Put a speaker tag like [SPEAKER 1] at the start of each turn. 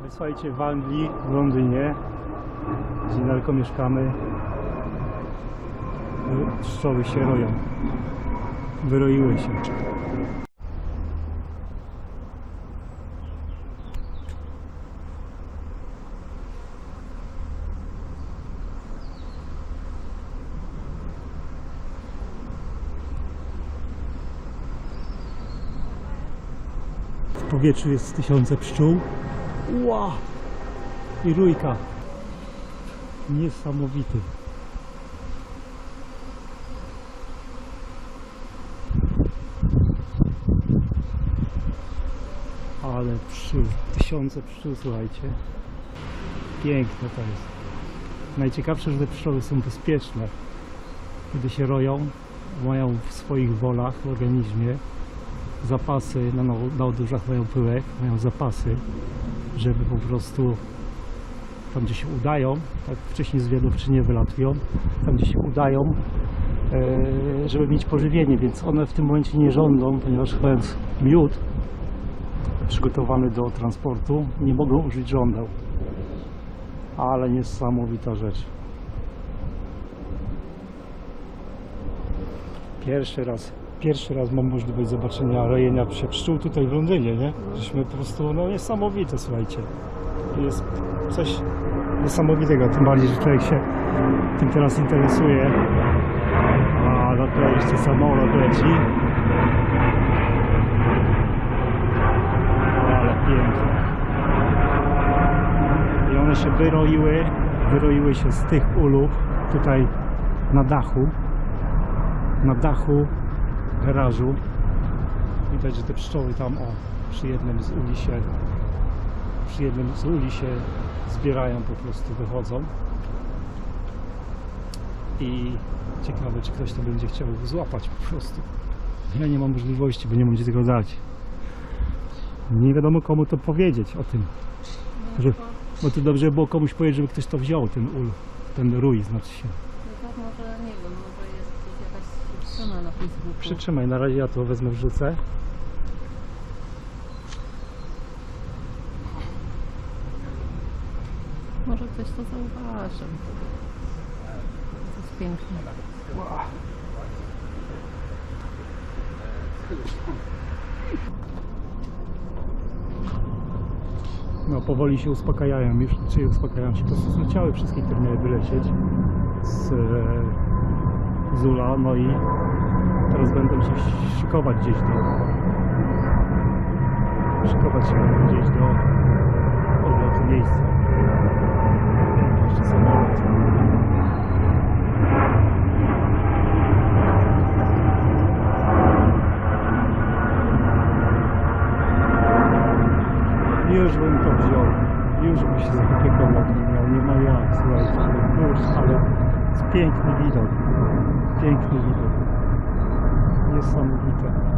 [SPEAKER 1] No i słuchajcie, w Anglii, w Londynie, gdzie niedaleko mieszkamy, pszczoły się roją. Wyroiły się. W powietrzu jest tysiące pszczół. Ła! I rójka. Niesamowity. Ale pszczół. Tysiące pszczół, słuchajcie. Piękne to jest. Najciekawsze, że te pszczoły są bezpieczne. Kiedy się roją, mają w swoich wolach, w organizmie zapasy, na, na, odóżach mają pyłek, mają zapasy, żeby po prostu tam gdzie się udają, tak wcześniej z wiadowczy nie wylatują, tam gdzie się udają, e, żeby mieć pożywienie, więc one w tym momencie nie żądą, ponieważ mając miód przygotowany do transportu, nie mogą użyć żądeł. Ale niesamowita rzecz. Pierwszy raz, pierwszy raz mam możliwość zobaczenia rojenia się pszczół tutaj w Londynie, nie? Żeśmy po prostu, no niesamowite, słuchajcie. Jest coś niesamowitego, tym bardziej, że człowiek się tym teraz interesuje. A no to jeszcze samolot leci. Ale piękne. I one się wyroiły, wyroiły się z tych ulów tutaj na dachu na dachu garażu. Widać, że te pszczoły tam o, przy jednym z uli się przy jednym z uli się zbierają po prostu, wychodzą. I ciekawe, czy ktoś to będzie chciał złapać po prostu. Ja nie mam możliwości, bo nie mam gdzie tego dać. Nie wiadomo komu to powiedzieć o tym. Że, bo to dobrze było komuś powiedzieć, żeby ktoś to wziął, ten ul, ten rój znaczy się.
[SPEAKER 2] No to może, nie wiem, może jest gdzieś jakaś strona na Facebooku.
[SPEAKER 1] Przytrzymaj, na razie ja to wezmę, wrzucę.
[SPEAKER 2] Może ktoś to zauważy. To jest piękne.
[SPEAKER 1] No powoli się uspokajają już, czy uspokajają się, po prostu zleciały wszystkie, które miały wylecieć z, e, z ula, no i teraz będą się szykować gdzieś do szykować się będą gdzieś do odlotu miejsca. Jeszcze samolot. Już bym to wziął. Już bym się zaopiekował tym miał. Nie ma jak, słuchajcie. Już, ale jest piękny widok. Piękny widok. Niesamowite.